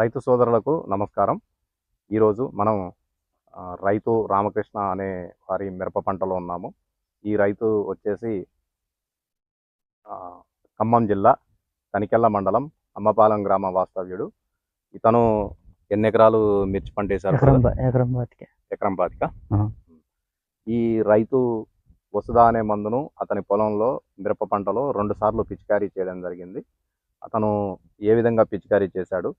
రైతు సోదరులకు నమస్కారం. ఈరోజు మనం రైతు రామకృష్ణ అనే వారి మిరప పంటలో ఉన్నాము. ఈ రైతు వచ్చేసి ఖమ్మం జిల్లా తనికెళ్ళ మండలం అమ్మపాలెం గ్రామ వాస్తవ్యుడు. ఇతను ఎన్ని ఎకరాలు మిర్చి పంట వేశారు ఎకరం బాతికే. ఈ రైతు వసుదా అనే మందును అతని పొలంలో మిరప పంటలో రెండు సార్లు పిచికారీ చేయడం జరిగింది. అతను ఏ విధంగా పిచికారీ చేశాడు?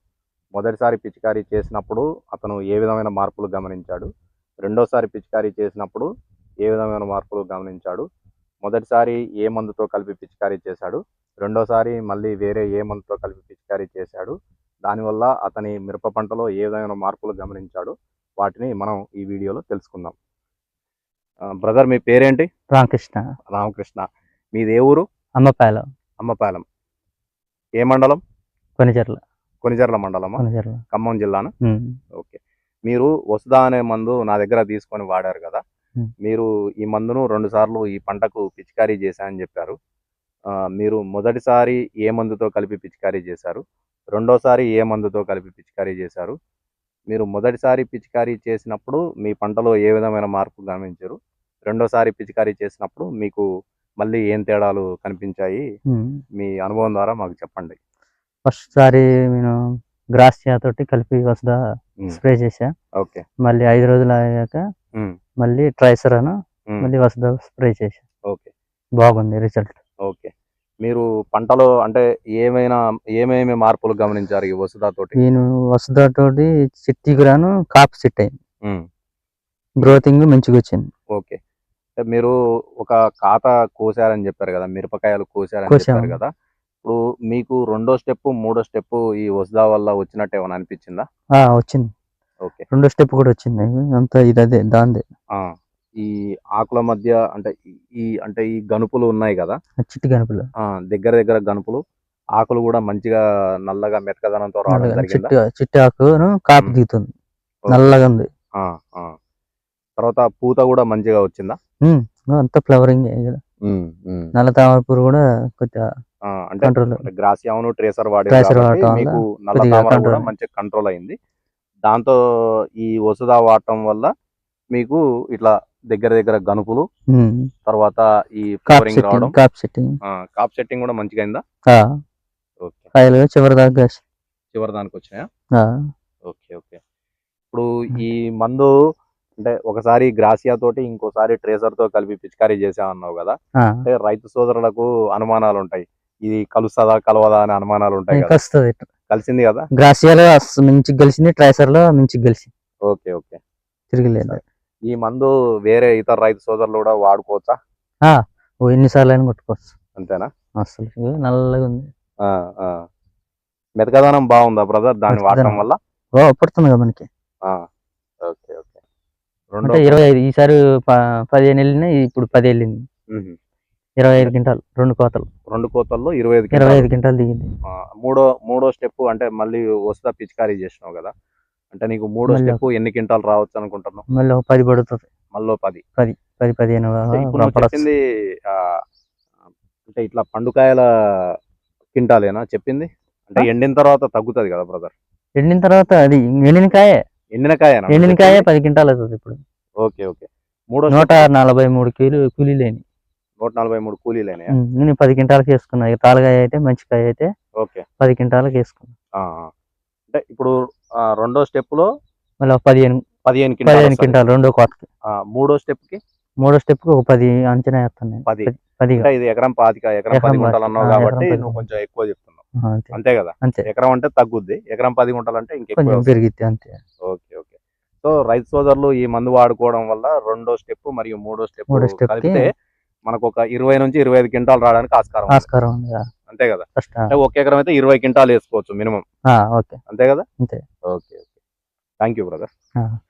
మొదటిసారి పిచికారీ చేసినప్పుడు అతను ఏ విధమైన మార్పులు గమనించాడు? రెండోసారి పిచికారీ చేసినప్పుడు ఏ విధమైన మార్పులు గమనించాడు? మొదటిసారి ఏ మందుతో కలిపి పిచికారీ చేశాడు? రెండోసారి మళ్ళీ వేరే ఏ మందుతో కలిపి పిచికారీ చేశాడు? దానివల్ల అతని మిరప పంటలో ఏ విధమైన మార్పులు గమనించాడు? వాటిని మనం ఈ వీడియోలో తెలుసుకుందాం. బ్రదర్ మీ పేరేంటి? రామకృష్ణ. రామకృష్ణ. మీది ఏ ఊరు? అమ్మపాయల అమ్మపాలెం. ఏ మండలం? కొనిచెర్ల. కొనిజర్ల మండలమా? ఖమ్మం జిల్లానా. ఓకే. మీరు వసుదా అనే మందు నా దగ్గర తీసుకొని వాడారు కదా. మీరు ఈ మందును రెండు సార్లు ఈ పంటకు పిచికారీ చేశారని చెప్పారు. మీరు మొదటిసారి ఏ మందుతో కలిపి పిచికారీ చేశారు? రెండోసారి ఏ మందుతో కలిపి పిచికారీ చేశారు? మీరు మొదటిసారి పిచికారీ చేసినప్పుడు మీ పంటలో ఏ విధమైన మార్పు గమనించారు? రెండోసారి పిచికారీ చేసినప్పుడు మీకు మళ్ళీ ఏం తేడాలు కనిపించాయి. మీ అనుభవం ద్వారా మాకు చెప్పండి. ఫస్ట్ సారి నేను గ్రాసియా తోటి కలిపి వస్తుందా ఉమ్. స్ప్రే చేసా ఓకే. మళ్ళీ ఐదు రోజులు అయ్యాక. మళ్ళీ ట్రైసర్ అను ఉమ్. మళ్ళీ వస్తుందా స్ప్రే చేసా ఓకే. బాగుంది రిజల్ట్. ఓకే. మీరు పంటలో అంటే ఏమైనా ఏమేమి మార్పులు గమనించారు ఈ వసుదా తోటి? నేను వస్తుందా తోటి చిట్టి కూడాను కాపు సిట్ అయింది. గ్రోతింగ్ మంచిగా వచ్చింది. ఓకే. మీరు ఒక ఖాత కోసారని చెప్పారు కదా మిరపకాయలు కోసారని. చెప్పారు కదా ఇప్పుడు మీకు రెండో స్టెప్ మూడో స్టెప్ ఈ వసుదా వల్ల వచ్చినట్టు ఏమైనా అనిపించిందా? వచ్చింది. ఓకే. రెండో స్టెప్ కూడా వచ్చింది. అంతా ఇది అదే దాందే. ఆ, ఈ ఆకుల మధ్య అంటే ఈ- అంటే ఈ గనుపులు ఉన్నాయి కదా? చిట్టి గనుపులు. ఆ, దగ్గర దగ్గర గనుపులు ఆకులు కూడా మంచిగా నల్లగా మెతకదనంతో చిట్టి చిట్టి ఆకును కాపు. దిగుతుంది. నల్లగా ఉంది. ఆ, ఆ. తర్వాత పూత కూడా మంచిగా వచ్చిందా. అంతా ఫ్లవరింగ్ నల్ల తామర పురుగు కూడా కొద్దిగా అంటే కంట్రోల్ గ్రాసియాను ట్రేసర్ వాడి మీకు నల్ల తామర కూడా. మంచిగా కంట్రోల్ అయింది. దాంతో ఈ వసుదా వాడటం వల్ల మీకు ఇట్లా దగ్గర దగ్గర గనుపులు తర్వాత ఈ ఫ్లవరింగ్ రావడం. సెట్టింగ్ కాప్ సెట్టింగ్ కాప్ సెట్టింగ్ కూడా మంచిగా అయిందా? కాయలు చివరి దాకా. చివరి దానికి వచ్చినాయా ఓకే ఓకే. ఇప్పుడు ఈ మందు అంటే ఒకసారి గ్రాసియా తోటి ఇంకోసారి ట్రేసర్తో కలిపి పిచికారీ చేసామన్నావు కదా. అంటే రైతు సోదరులకు అనుమానాలు ఉంటాయి ఇది కలుస్తుందా కలవదా అనే అనుమానాలు ఉంటాయి వస్తుంది కలిసింది కదా? గ్రాసియాలో మించి గెలిచింది ట్రైసర్లో మించి గెలిచి ఓకే ఓకే. తిరగలేదు. ఈ మందు వేరే ఇతర రైతు సోదరులు కూడా వాడుకోవచ్చా? ఎన్నిసార్లు అయినా కొట్టుకోవచ్చు. అంతేనా? అసలు నల్లగా ఉంది. ఆ, ఆ. మెతకదనం బాగుందా బ్రదర్? దాన్ని వాడటం. వల్ల? పడుతుంది కదా మనకి. Okay okay. అంటే ఇరవై ఐదు ఈసారి పదిహేను వెళ్ళినాయి ఇప్పుడు పది వెళ్ళింది. ఇరవై ఐదు క్వింటాలు రెండు కోతలు. రెండు కోతల్లో ఇరవై ఐదు ఇరవై. ఐదు క్వింటాలు. దిగింది. మూడో మూడో స్టెప్ అంటే మళ్ళీ వస్తా పిచికారీ చేసినావు కదా. అంటే నీకు మూడో స్టెప్ ఎన్ని క్వింటాలు రావచ్చు అనుకుంటున్నావు? మళ్ళీ పది పడుతుంది. మళ్ళీ పది. పది పదిహేను పడచ్చు చెప్పింది ఆ, అంటే ఇట్లా పండుకాయల క్వింటాలేనా చెప్పింది? అంటే? ఎండిన తర్వాత తగ్గుతుంది కదా బ్రదర్ ఎండిన తర్వాత అది ఎండిన కాయ. ఎండిన కాయనా నువ్వు ఎండిన కాయ చెప్పింది? పది క్వింటాలు అవుతుంది ఇప్పుడు. Okay okay. మూడో నూట నలభై మూడు కిలో కూలీలేని నూట నలభై మూడు కూలీలేనా నేను పది క్వింటాలకు వేసుకున్నా ఇక తాలుగాయ అయితే మంచి కాయ అయితే ఓకే. పది క్వింటాలకు వేసుకున్నా. అంటే ఇప్పుడు ఆ, రెండో స్టెప్లో మళ్ళీ పదిహేను పదిహేను పదిహేను క్వింటాల్ రెండో కోతకి మూడో స్టెప్కి మూడో స్టెప్కి ఒక పది అంచనా వేస్తాను పది. పది- ఇది ఎకరం పాతిక ఎకరం పది గుంటలు అన్నావు కాబట్టి నువ్వు కొంచెం ఎక్కువ చెప్తున్నావు. అంతే. కదా? అంతే. ఎకరం అంటే తగ్గుద్ది. ఎకరం పది గుంటలు అంటే ఇంకెక్కువ. పెరిగిద్ది అంతే. సో రైతు సోదరులు ఈ మందు వాడుకోవడం వల్ల రెండో స్టెప్ మరియు మూడో స్టెప్ కలిపితే మనకు ఒక ఇరవై నుంచి ఇరవై ఐదు క్వింటాలు రావడానికి ఆస్కారం. ఆస్కారం ఉంది అంతే కదా. అంటే ఒక ఎకరం అయితే ఇరవై క్వింటాలు వేసుకోవచ్చు మినిమం. అంతే కదా? Okay okay. Thank you brother.